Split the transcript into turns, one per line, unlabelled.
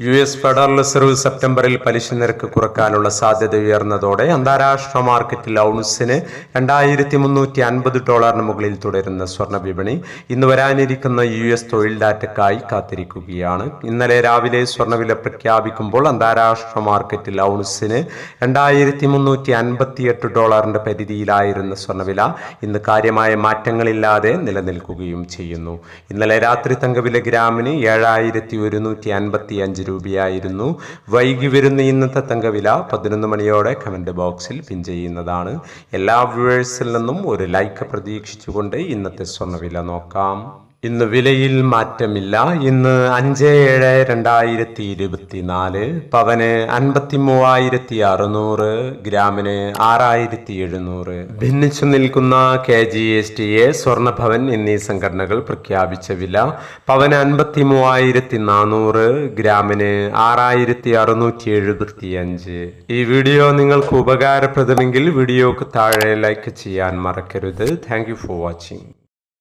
U S federal reserve സെപ്റ്റംബറിൽ പലിശ നിരക്ക് കുറക്കാനുള്ള സാധ്യത ഉയർന്നതോടെ അന്താരാഷ്ട്ര മാർക്കറ്റിൽ ഔൺസിന് രണ്ടായിരത്തി മുന്നൂറ്റി അൻപത് ഡോളറിന് മുകളിൽ തുടരുന്ന സ്വർണ വിപണി ഇന്ന് വരാനിരിക്കുന്ന യു എസ് തൊഴിൽ ഡാറ്റയ്ക്കായി കാത്തിരിക്കുകയാണ്. ഇന്നലെ രാവിലെ സ്വർണവില പ്രഖ്യാപിക്കുമ്പോൾ അന്താരാഷ്ട്ര മാർക്കറ്റിൽ ഔൺസിന് രണ്ടായിരത്തി മുന്നൂറ്റി അൻപത്തിയെട്ട് ഡോളറിന്റെ പരിധിയിലായിരുന്ന സ്വർണവില ഇന്ന് കാര്യമായ മാറ്റങ്ങളില്ലാതെ നിലനിൽക്കുകയും ചെയ്യുന്നു. ഇന്നലെ രാത്രി തങ്കവില ഗ്രാമിന് ഏഴായിരത്തി ഒരുന്നൂറ്റി അൻപത്തി അഞ്ച് രൂപയായിരുന്നു. വൈകി വരുന്ന ഇന്നത്തെ തങ്കവില പതിനൊന്ന് മണിയോടെ കമന്റ് ബോക്സിൽ പിൻ ചെയ്യുന്നതാണ്. എല്ലാ വ്യൂവേഴ്സിൽ നിന്നും ഒരു ലൈക്ക് പ്രതീക്ഷിച്ചുകൊണ്ട് ഇന്നത്തെ സ്വർണവില നോക്കാം. ഇന്ന് വിലയിൽ മാറ്റമില്ല. ഇന്ന് അഞ്ച് ഏഴ് രണ്ടായിരത്തി ഇരുപത്തിനാല് പവന് അൻപത്തി മൂവായിരത്തി അറുന്നൂറ് ഗ്രാമിന് ആറായിരത്തി എഴുന്നൂറ്. ഭിന്നിച്ചു നിൽക്കുന്ന K G S T A Swarnabhavan എന്നീ സംഘടനകൾ പ്രഖ്യാപിച്ച വില പവന് അൻപത്തി മൂവായിരത്തി നാനൂറ് ഗ്രാമിന് ആറായിരത്തി അറുന്നൂറ്റി എഴുപത്തി അഞ്ച് ഈ വീഡിയോ നിങ്ങൾക്ക് ഉപകാരപ്രദമെങ്കിൽ വീഡിയോക്ക് താഴെ ലൈക്ക് ചെയ്യാൻ മറക്കരുത്. Thank for watching.